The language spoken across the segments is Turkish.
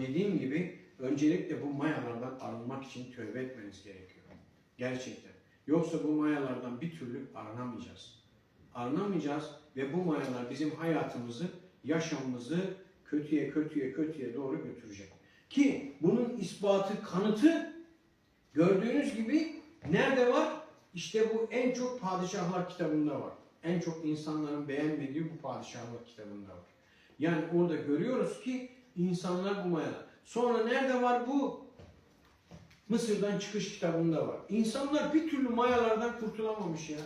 Dediğim gibi öncelikle bu mayalardan arınmak için tövbe etmeniz gerekiyor. Gerçekten. Yoksa bu mayalardan bir türlü arınamayacağız. Arınamayacağız ve bu mayalar bizim hayatımızı, yaşamımızı kötüye kötüye kötüye doğru götürecek. Ki bunun ispatı, kanıtı gördüğünüz gibi nerede var? İşte bu en çok padişahlar kitabında var. En çok insanların beğenmediği bu padişahlar kitabında var. Yani orada görüyoruz ki insanlar bu mayalar. Sonra nerede var bu? Mısır'dan çıkış kitabında var. İnsanlar bir türlü mayalardan kurtulamamış ya.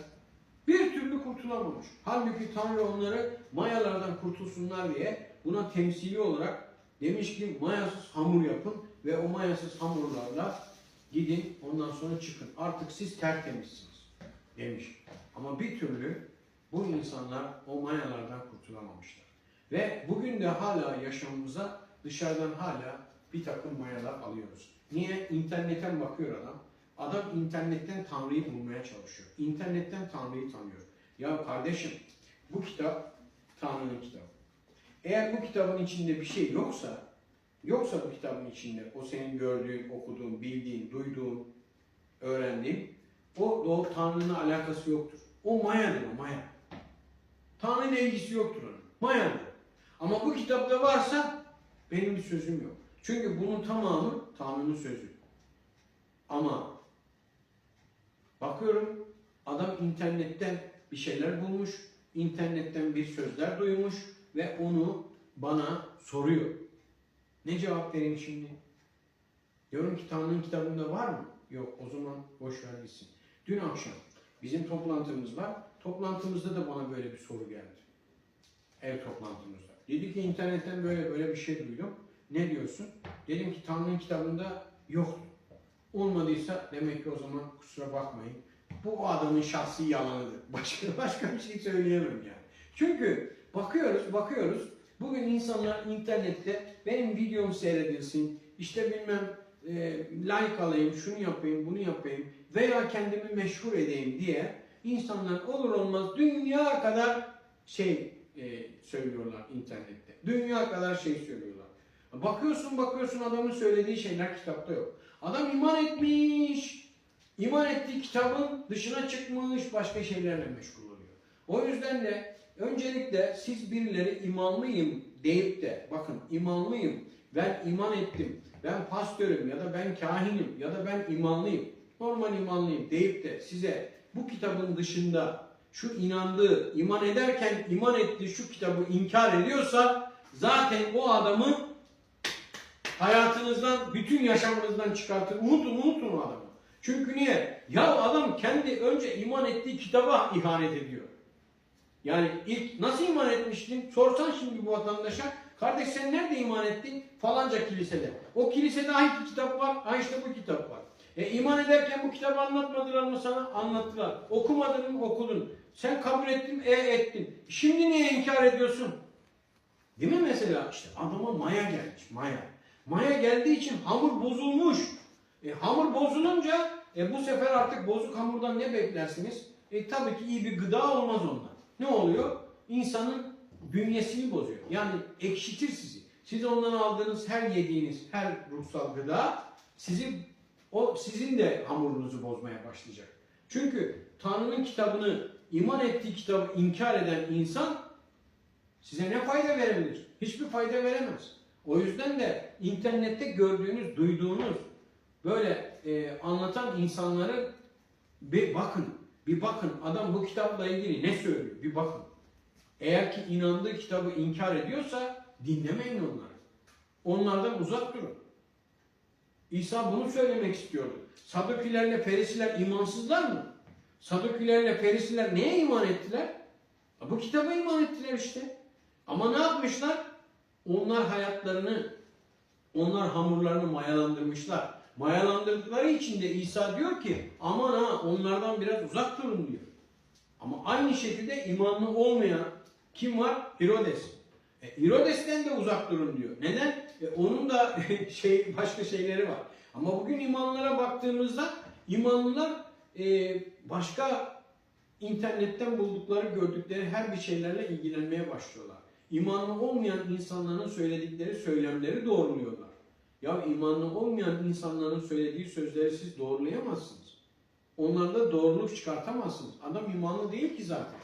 Bir türlü kurtulamamış. Halbuki Tanrı onları mayalardan kurtulsunlar diye buna temsili olarak demiş ki mayasız hamur yapın ve o mayasız hamurlarla gidin ondan sonra çıkın. Artık siz tertemizsiniz demiş. Ama bir türlü bu insanlar o mayalardan kurtulamamışlar. Ve bugün de hala yaşamımıza dışarıdan hala bir takım mayalar alıyoruz. Niye? İnternetten bakıyor adam. Adam internetten Tanrı'yı bulmaya çalışıyor. İnternetten Tanrı'yı tanıyor. Ya kardeşim bu kitap Tanrı'nın kitabı. Eğer bu kitabın içinde bir şey yoksa, yoksa bu kitabın içinde o senin gördüğün, okuduğun, bildiğin, duyduğun, öğrendiğin, o, o Tanrı'nın alakası yoktur. O mayadır o maya. Tanrı'yla ilgisi yoktur onun. Mayadır. Ama bu kitapta varsa benim bir sözüm yok. Çünkü bunun tamamı Tanrı'nın sözü. Ama bakıyorum adam internetten bir şeyler bulmuş, internetten bir sözler duymuş ve onu bana soruyor. Ne cevap vereyim şimdi? Diyorum ki Tanrı'nın kitabında var mı? Yok o zaman boş ver gitsin. Dün akşam bizim toplantımız var. Toplantımızda da bana böyle bir soru geldi. Ev toplantımızda. Dedi ki internetten böyle böyle bir şey duydum. Ne diyorsun? Dedim ki Tanrı'nın kitabında yok. Olmadıysa demek ki o zaman kusura bakmayın. Bu adamın şahsi yalanıdır. Başka başka bir şey söyleyemem yani. Çünkü bakıyoruz, bakıyoruz. Bugün insanlar internette benim videom seyredilsin, işte bilmem e, like alayım, şunu yapayım, bunu yapayım veya kendimi meşhur edeyim diye insanlar olur olmaz dünya kadar şey e, söylüyorlar internette. Dünya kadar şey söylüyorlar. Bakıyorsun bakıyorsun adamın söylediği şeyler kitapta yok. Adam iman etmiş. iman ettiği kitabın dışına çıkmış başka şeylerle meşgul oluyor. O yüzden de öncelikle siz birileri imanlıyım deyip de bakın imanlıyım ben iman ettim ben pastörüm ya da ben kahinim ya da ben imanlıyım normal imanlıyım deyip de size bu kitabın dışında şu inandığı, iman ederken iman ettiği şu kitabı inkar ediyorsa zaten o adamı hayatınızdan, bütün yaşamınızdan çıkartır. Unutun, unutun o adamı. Çünkü niye? Ya adam kendi önce iman ettiği kitaba ihanet ediyor. Yani ilk nasıl iman etmiştin? Sorsan şimdi bu vatandaşa. Kardeş sen nerede iman ettin? Falanca kilisede. O kilisede hangi kitap var? Ha işte bu kitap var. E iman ederken bu kitabı anlatmadılar mı sana? Anlattılar. Okumadın mı? Okudun. Sen kabul ettin E ettin. Şimdi niye inkar ediyorsun? Değil mi mesela? İşte adama maya gelmiş. Maya. Maya geldiği için hamur bozulmuş. E, hamur bozulunca e, bu sefer artık bozuk hamurdan ne beklersiniz? E, tabii ki iyi bir gıda olmaz ondan. Ne oluyor? İnsanın bünyesini bozuyor. Yani ekşitir sizi. Siz ondan aldığınız her yediğiniz her ruhsal gıda sizi o sizin de hamurunuzu bozmaya başlayacak. Çünkü Tanrı'nın kitabını, iman ettiği kitabı inkar eden insan size ne fayda verebilir? Hiçbir fayda veremez. O yüzden de internette gördüğünüz, duyduğunuz böyle e, anlatan insanları bir bakın, bir bakın adam bu kitapla ilgili ne söylüyor bir bakın. Eğer ki inandığı kitabı inkar ediyorsa dinlemeyin onları. Onlardan uzak durun. İsa bunu söylemek istiyordu. Sadukilerle Ferisiler imansızlar mı? Sadukilerle Ferisiler neye iman ettiler? Bu kitaba iman ettiler işte. Ama ne yapmışlar? Onlar hayatlarını, onlar hamurlarını mayalandırmışlar. Mayalandırdıkları için de İsa diyor ki aman ha onlardan biraz uzak durun diyor. Ama aynı şekilde imanlı olmayan kim var? Herodes. E, Herodes'ten de uzak durun diyor. Neden? E, onun da şey başka şeyleri var. Ama bugün imanlara baktığımızda imanlılar e, başka internetten buldukları, gördükleri her bir şeylerle ilgilenmeye başlıyorlar. İmanlı olmayan insanların söyledikleri söylemleri doğruluyorlar. Ya imanlı olmayan insanların söylediği sözleri siz doğrulayamazsınız. Onlarda doğruluk çıkartamazsınız. Adam imanlı değil ki zaten.